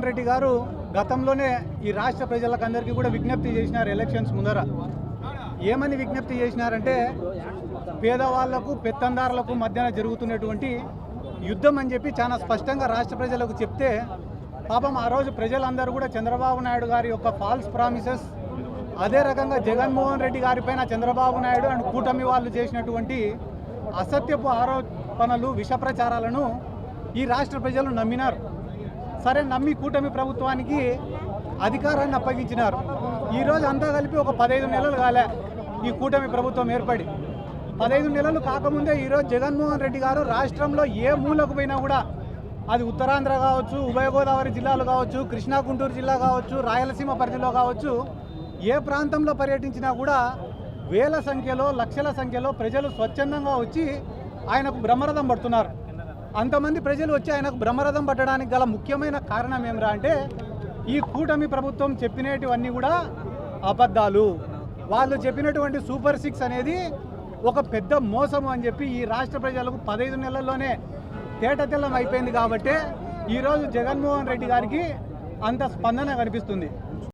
జగన్మోహన్ రెడ్డి గారు గతంలోనే ఈ రాష్ట్ర ప్రజలకందరికీ కూడా విజ్ఞప్తి చేసినారు ఎలక్షన్స్ ముందర. ఏమని విజ్ఞప్తి చేసినారంటే పేదవాళ్ళకు పెత్తందారులకు మధ్యన జరుగుతున్నటువంటి యుద్ధం అని చెప్పి చాలా స్పష్టంగా రాష్ట్ర ప్రజలకు చెప్తే పాపం ఆ రోజు ప్రజలందరూ కూడా చంద్రబాబు నాయుడు గారి యొక్క ఫాల్స్ ప్రామిసెస్ అదే రకంగా జగన్మోహన్ రెడ్డి గారిపైన చంద్రబాబు నాయుడు అండ్ కూటమి వాళ్ళు చేసినటువంటి అసత్యపు ఆరోపణలు విష ప్రచారాలను ఈ రాష్ట్ర ప్రజలు నమ్మినారు. సరే నమ్మి కూటమి ప్రభుత్వానికి అధికారాన్ని అప్పగించినారు. ఈరోజు అంతా కలిపి ఒక పదహైదు నెలలు కాలే ఈ కూటమి ప్రభుత్వం ఏర్పడి. పదహైదు నెలలు కాకముందే ఈరోజు జగన్మోహన్ రెడ్డి గారు రాష్ట్రంలో ఏ మూలకు పోయినా కూడా అది ఉత్తరాంధ్ర కావచ్చు ఉభయ గోదావరి జిల్లాలు కావచ్చు కృష్ణా గుంటూరు జిల్లా కావచ్చు రాయలసీమ పరిధిలో కావచ్చు ఏ ప్రాంతంలో పర్యటించినా కూడా వేల సంఖ్యలో లక్షల సంఖ్యలో ప్రజలు స్వచ్ఛందంగా వచ్చి ఆయనకు బ్రహ్మరథం పడుతున్నారు. అంతమంది ప్రజలు వచ్చి ఆయనకు బ్రహ్మరథం పట్టడానికి గల ముఖ్యమైన కారణం ఏమిరా అంటే ఈ కూటమి ప్రభుత్వం చెప్పినటువన్నీ కూడా అబద్ధాలు. వాళ్ళు చెప్పినటువంటి సూపర్ సిక్స్ అనేది ఒక పెద్ద మోసము అని చెప్పి ఈ రాష్ట్ర ప్రజలకు పదహైదు నెలల్లోనే తేటతెల్లం అయిపోయింది కాబట్టి ఈరోజు జగన్మోహన్ రెడ్డి గారికి అంత స్పందన కనిపిస్తుంది.